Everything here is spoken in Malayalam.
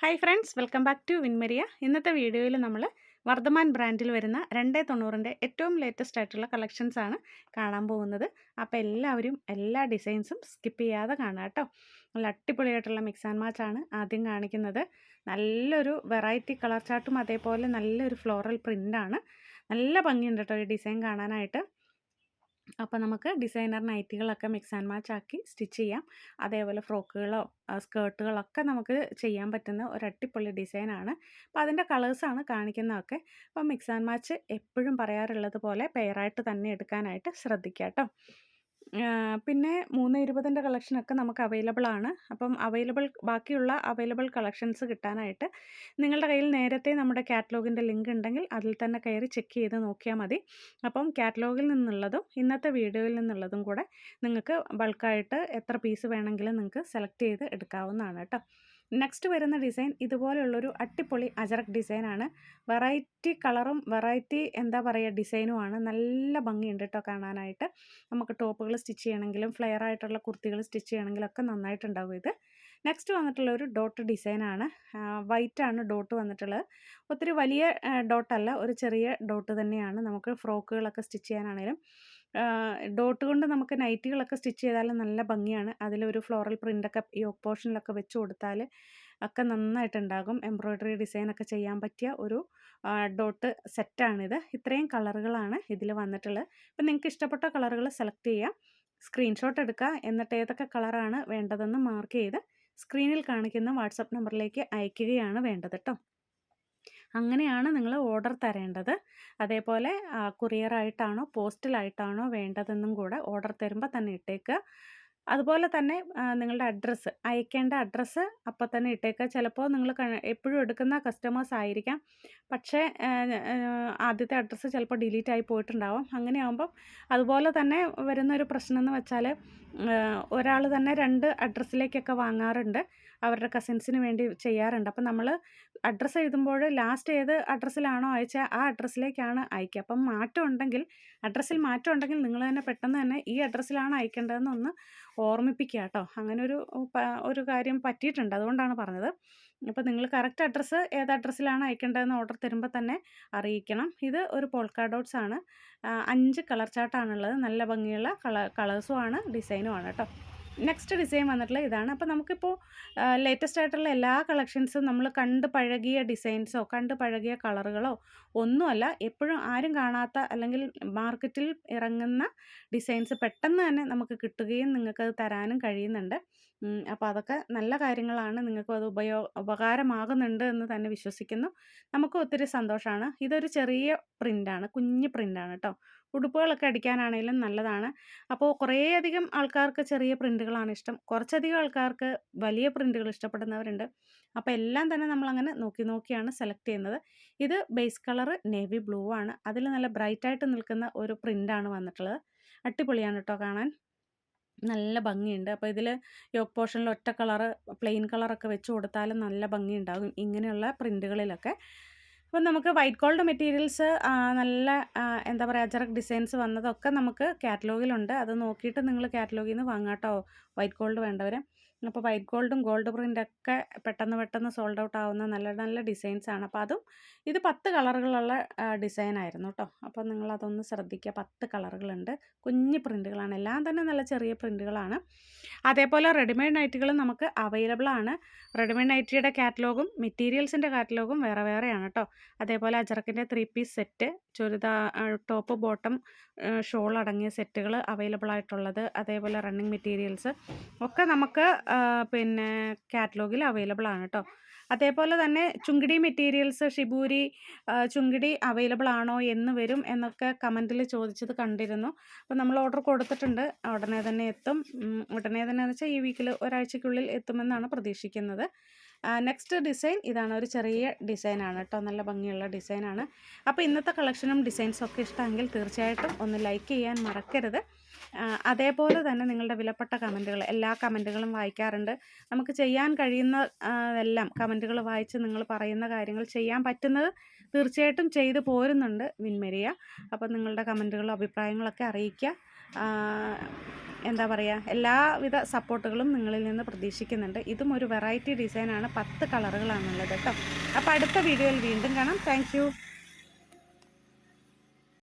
Hi friends welcome back to വിൻമരിയ ഇന്നത്തെ വീഡിയോയിൽ നമ്മൾ വർദ്ധമാൻ ബ്രാൻഡിൽ വരുന്ന രണ്ടേ തൊണ്ണൂറിന്റെ ഏറ്റവും ലേറ്റസ്റ്റ് ആയിട്ടുള്ള കളക്ഷൻസ് ആണ് കാണാൻ പോകുന്നത്. അപ്പോൾ എല്ലാവരും എല്ലാ ഡിസൈൻസും സ്കിപ്പ് ചെയ്യാതെ കാണാം കേട്ടോ. നല്ല അടിപൊളിയായിട്ടുള്ള മിക്സ് ആൻഡ് മാച്ച് ആണ് ആദ്യം കാണിക്കുന്നത്. നല്ലൊരു വെറൈറ്റി കളർ ചാർട്ടും അതേപോലെ നല്ലൊരു ഫ്ലോറൽ പ്രിന്റാണ് നല്ല ഭംഗിയുണ്ട് കേട്ടോ ഈ ഡിസൈൻ കാണാനായിട്ട്. അപ്പോൾ നമുക്ക് ഡിസൈനർ നൈറ്റികളൊക്കെ മിക്സ് ആൻഡ് മാച്ച് ആക്കി സ്റ്റിച്ച് ചെയ്യാം. അതേപോലെ ഫ്രോക്കുകളോ സ്കേർട്ടുകളൊക്കെ നമുക്ക് ചെയ്യാൻ പറ്റുന്ന ഒരു അടിപൊളി ഡിസൈനാണ് അപ്പോൾ അതിന്റെ കളേഴ്സാണ് കാണിക്കുന്നതൊക്കെ. അപ്പോൾ മിക്സ് ആൻഡ് മാച്ച് എപ്പോഴും പറയാറുള്ളത് പോലെ പെയറായിട്ട് തന്നെ എടുക്കാനായിട്ട് ശ്രദ്ധിക്കാം കേട്ടോ പിന്നെ മൂന്ന് ഇരുപതിന്റെ കളക്ഷനൊക്കെ നമുക്ക് അവൈലബിൾ ആണ്. അപ്പം അവൈലബിൾ ബാക്കിയുള്ള അവൈലബിൾ കളക്ഷൻസ് കിട്ടാനായിട്ട് നിങ്ങളുടെ കയ്യിൽ നേരത്തെ നമ്മുടെ കാറ്റലോഗിന്റെ ലിങ്ക് ഉണ്ടെങ്കിൽ അതിൽ തന്നെ കയറി ചെക്ക് ചെയ്ത് നോക്കിയാൽ മതി. അപ്പം കാറ്റലോഗിൽ നിന്നുള്ളതും ഇന്നത്തെ വീഡിയോയിൽ നിന്നുള്ളതും കൂടെ നിങ്ങൾക്ക് ബൾക്കായിട്ട് എത്ര പീസ് വേണമെങ്കിലും നിങ്ങൾക്ക് സെലക്ട് ചെയ്ത് എടുക്കാവുന്നതാണ് കേട്ടോ. നെക്സ്റ്റ് വരുന്ന ഡിസൈൻ ഇതുപോലെയുള്ളൊരു അട്ടിപ്പൊളി അജറക് ഡിസൈനാണ് വെറൈറ്റി കളറും വെറൈറ്റി എന്താ പറയുക ഡിസൈനുമാണ് നല്ല ഭംഗിയുണ്ട് കേട്ടോ കാണാനായിട്ട്. നമുക്ക് ടോപ്പുകൾ സ്റ്റിച്ച് ചെയ്യണമെങ്കിലും ഫ്ലെയർ ആയിട്ടുള്ള കുർത്തികൾ സ്റ്റിച്ച് ചെയ്യണമെങ്കിലൊക്കെ നന്നായിട്ടുണ്ടാവും ഇത്. നെക്സ്റ്റ് വന്നിട്ടുള്ള ഒരു ഡോട്ട് ഡിസൈനാണ് വൈറ്റ് ആണ് ഡോട്ട് വന്നിട്ടുള്ളത്. ഒത്തിരി വലിയ ഡോട്ടല്ല ഒരു ചെറിയ ഡോട്ട് തന്നെയാണ്. നമുക്ക് ഫ്രോക്കുകളൊക്കെ സ്റ്റിച്ച് ചെയ്യാനാണെങ്കിലും ഡോട്ട് കൊണ്ട് നമുക്ക് നൈറ്റികളൊക്കെ സ്റ്റിച്ച് ചെയ്താൽ നല്ല ഭംഗിയാണ്. അതിലൊരു ഫ്ലോറൽ പ്രിന്റൊക്കെ ഈ പോർഷനിലൊക്കെ വെച്ച് കൊടുത്താൽ ഒക്കെ നന്നായിട്ടുണ്ടാകും. എംബ്രോയ്ഡറി ഡിസൈനൊക്കെ ചെയ്യാൻ പറ്റിയ ഒരു ഡോട്ട് സെറ്റാണിത്. ഇത്രയും കളറുകളാണ് ഇതിൽ വന്നിട്ടുള്ളത്. അപ്പം നിങ്ങൾക്ക് ഇഷ്ടപ്പെട്ട കളറുകൾ സെലക്ട് ചെയ്യാം. സ്ക്രീൻഷോട്ട് എടുക്കുക. എന്നിട്ട് ഏതൊക്കെ കളറാണ് വേണ്ടതെന്ന് മാർക്ക് ചെയ്ത് സ്ക്രീനിൽ കാണിക്കുന്ന വാട്സപ്പ് നമ്പറിലേക്ക് അയയ്ക്കുകയാണ് വേണ്ടത് കേട്ടോ അങ്ങനെയാണ് നിങ്ങൾ ഓർഡർ തരേണ്ടത്. അതേപോലെ കുറിയറായിട്ടാണോ പോസ്റ്റിലായിട്ടാണോ വേണ്ടതെന്നും കൂടെ ഓർഡർ തരുമ്പോൾ തന്നെ ഇട്ടേക്കുക അതുപോലെ തന്നെ നിങ്ങളുടെ അഡ്രസ്സ് അയക്കേണ്ട അഡ്രസ്സ് അപ്പോൾ തന്നെ ഇട്ടേക്കുക ചിലപ്പോൾ നിങ്ങൾ എപ്പോഴും എടുക്കുന്ന കസ്റ്റമേഴ്സ് ആയിരിക്കാം. പക്ഷേ ആദ്യത്തെ അഡ്രസ്സ് ചിലപ്പോൾ ഡിലീറ്റ് ആയി പോയിട്ടുണ്ടാവും. അങ്ങനെയാകുമ്പം അതുപോലെ തന്നെ വരുന്ന ഒരു പ്രശ്നം എന്ന് വെച്ചാൽ ഒരാൾ തന്നെ രണ്ട് അഡ്രസ്സിലേക്കൊക്കെ വാങ്ങാറുണ്ട്. അവരുടെ കസിൻസിന് വേണ്ടി ചെയ്യാറുണ്ട്. അപ്പം നമ്മൾ അഡ്രസ്സ് എഴുതുമ്പോൾ ലാസ്റ്റ് ഏത് അഡ്രസ്സിലാണോ അയച്ചാൽ ആ അഡ്രസ്സിലേക്കാണ് അയക്കുക. അപ്പം മാറ്റം ഉണ്ടെങ്കിൽ അഡ്രസ്സിൽ മാറ്റം ഉണ്ടെങ്കിൽ നിങ്ങൾ തന്നെ പെട്ടെന്ന് തന്നെ ഈ അഡ്രസ്സിലാണ് അയക്കേണ്ടതെന്നൊന്ന് ഓർമ്മിപ്പിക്കുക കേട്ടോ. അങ്ങനെ ഒരു ഒരു കാര്യം പറ്റിയിട്ടുണ്ട്. അതുകൊണ്ടാണ് പറഞ്ഞത്. അപ്പോൾ നിങ്ങൾ കറക്റ്റ് അഡ്രസ്സ് ഏത് അഡ്രസ്സിലാണ് അയക്കേണ്ടതെന്ന് ഓർഡർ തരുമ്പോൾ തന്നെ അറിയിക്കണം. ഇത് ഒരു പോൾക്കാ ഡോട്ട്സ് ആണ്. അഞ്ച് കളർ ചാർട്ടാണുള്ളത് നല്ല ഭംഗിയുള്ള കളർ കളേഴ്സും ആണ് ഡിസൈനും ആണ് കേട്ടോ. നെക്സ്റ്റ് ഡിസൈൻ വന്നിട്ടുള്ള ഇതാണ്. അപ്പോൾ നമുക്കിപ്പോൾ ലേറ്റസ്റ്റ് ആയിട്ടുള്ള എല്ലാ കളക്ഷൻസും നമ്മൾ കണ്ട് പഴകിയ ഡിസൈൻസോ കണ്ട് പഴകിയ കളറുകളോ ഒന്നുമല്ല എപ്പോഴും ആരും കാണാത്ത അല്ലെങ്കിൽ മാർക്കറ്റിൽ ഇറങ്ങുന്ന ഡിസൈൻസ് പെട്ടെന്ന് തന്നെ നമുക്ക് കിട്ടുകയും നിങ്ങൾക്കത് തരാനും കഴിയുന്നുണ്ട്. അപ്പോൾ അതൊക്കെ നല്ല കാര്യങ്ങളാണ്. നിങ്ങൾക്ക് അത് ഉപയോഗ ഉപകാരമാകുന്നുണ്ട് എന്ന് തന്നെ വിശ്വസിക്കുന്നു. നമുക്ക് ഒത്തിരി സന്തോഷമാണ്. ഇതൊരു ചെറിയ പ്രിന്റാണ് കുഞ്ഞ് പ്രിന്റാണ് കേട്ടോ ഉടുപ്പുകളൊക്കെ അടിക്കാനാണെങ്കിലും നല്ലതാണ്. അപ്പോൾ കുറേയധികം ആൾക്കാർക്ക് ചെറിയ പ്രിന്റുകളാണ് ഇഷ്ടം. കുറച്ചധികം ആൾക്കാർക്ക് വലിയ പ്രിന്റുകൾ ഇഷ്ടപ്പെടുന്നവരുണ്ട്. അപ്പോൾ എല്ലാം തന്നെ നമ്മളങ്ങനെ നോക്കി നോക്കിയാണ് സെലക്ട് ചെയ്യുന്നത്. ഇത് ബേസ് കളർ നേവി ബ്ലൂ ആണ്. അതിൽ നല്ല ബ്രൈറ്റായിട്ട് നിൽക്കുന്ന ഒരു പ്രിന്റാണ് വന്നിട്ടുള്ളത്. അടിപൊളിയാണ് കേട്ടോ കാണാൻ. നല്ല ഭംഗിയുണ്ട്. അപ്പോൾ ഇതിൽ യോക്ക് പോർഷനിൽ ഒറ്റ കളറ് പ്ലെയിൻ കളറൊക്കെ വെച്ച് കൊടുത്താലും നല്ല ഭംഗിയുണ്ടാകും ഇങ്ങനെയുള്ള പ്രിന്റുകളിലൊക്കെ അപ്പം നമുക്ക് വൈറ്റ് ഗോൾഡ് മെറ്റീരിയൽസ് നല്ല എന്താ പറയുക അജറക് ഡിസൈൻസ് വന്നതൊക്കെ നമുക്ക് കാറ്റലോഗിലുണ്ട്. അത് നോക്കിയിട്ട് നിങ്ങൾ കാറ്റലോഗിൽ നിന്ന് വാങ്ങാട്ടോ വൈറ്റ് ഗോൾഡ് വേണ്ടവർ അപ്പോൾ വൈറ്റ് ഗോൾഡും ഗോൾഡ് പ്രിന്റൊക്കെ പെട്ടെന്ന് പെട്ടെന്ന് സോൾഡ് ഔട്ട് ആവുന്ന നല്ല നല്ല ഡിസൈൻസാണ് അപ്പോൾ അതും ഇത് പത്ത് കളറുകളുള്ള ഡിസൈൻ ആയിരുന്നു കേട്ടോ. അപ്പോൾ നിങ്ങളതൊന്ന് ശ്രദ്ധിക്കുക. പത്ത് കളറുകളുണ്ട്. കുഞ്ഞ് പ്രിന്റുകളാണ്. എല്ലാം തന്നെ നല്ല ചെറിയ പ്രിന്റുകളാണ്. അതേപോലെ റെഡിമെയ്ഡ് നൈറ്റുകളും നമുക്ക് അവൈലബിൾ ആണ്. റെഡിമെയ്ഡ് നൈറ്റിയുടെ കാറ്റലോഗും മെറ്റീരിയൽസിന്റെ കാറ്റലോഗും വേറെ വേറെയാണ് കേട്ടോ. അതേപോലെ അജറക്കിന്റെ three piece set churidar top bottom shawl അടങ്ങിയ സെറ്റുകൾ അവൈലബിൾ ആയിട്ടുള്ളത് അതേപോലെ റണ്ണിങ് മെറ്റീരിയൽസ് ഒക്കെ നമുക്ക് പിന്നെ കാറ്റലോഗിൽ അവൈലബിൾ ആണ് കേട്ടോ അതേപോലെ തന്നെ ചുങ്കിടി മെറ്റീരിയൽസ് ഷിബൂരി ചുങ്കിടി അവൈലബിൾ ആണോ എന്ന് വരും എന്നൊക്കെ കമന്റിൽ ചോദിച്ചത് കണ്ടിരുന്നു. അപ്പോൾ നമ്മൾ ഓർഡർ കൊടുത്തിട്ടുണ്ട്. ഉടനെ തന്നെ എത്തും. ഉടനെ തന്നെ എന്ന് വെച്ചാൽ ഈ വീക്കിൽ ഒരാഴ്ചയ്ക്കുള്ളിൽ എത്തുമെന്നാണ് പ്രതീക്ഷിക്കുന്നത്. നെക്സ്റ്റ് ഡിസൈൻ ഇതാണ്. ഒരു ചെറിയ ഡിസൈനാണ് കേട്ടോ നല്ല ഭംഗിയുള്ള ഡിസൈനാണ് അപ്പോൾ ഇന്നത്തെ കളക്ഷനും ഡിസൈൻസും ഒക്കെ ഇഷ്ടമെങ്കിൽ തീർച്ചയായിട്ടും ഒന്ന് ലൈക്ക് ചെയ്യാൻ മറക്കരുത്. അതേപോലെ തന്നെ നിങ്ങളുടെ വിലപ്പെട്ട കമന്റുകൾ എല്ലാ കമന്റുകളും വായിക്കാറുണ്ട്. നമുക്ക് ചെയ്യാൻ കഴിയുന്ന എല്ലാം കമന്റുകൾ വായിച്ച് നിങ്ങൾ പറയുന്ന കാര്യങ്ങൾ ചെയ്യാൻ പറ്റുന്നത് തീർച്ചയായിട്ടും ചെയ്തു പോരുന്നുണ്ട് വിൻമരിയ. അപ്പോൾ നിങ്ങളുടെ കമന്റുകളും അഭിപ്രായങ്ങളൊക്കെ അറിയിക്കുക. എന്താ പറയുക എല്ലാവിധ സപ്പോർട്ടുകളും നിങ്ങളിൽ നിന്ന് പ്രതീക്ഷിക്കുന്നുണ്ട്. ഇതും ഒരു വെറൈറ്റി ഡിസൈനാണ്. പത്ത് കളറുകളാണുള്ളത് കേട്ടോ. അപ്പോൾ അടുത്ത വീഡിയോയിൽ വീണ്ടും കാണാം. താങ്ക്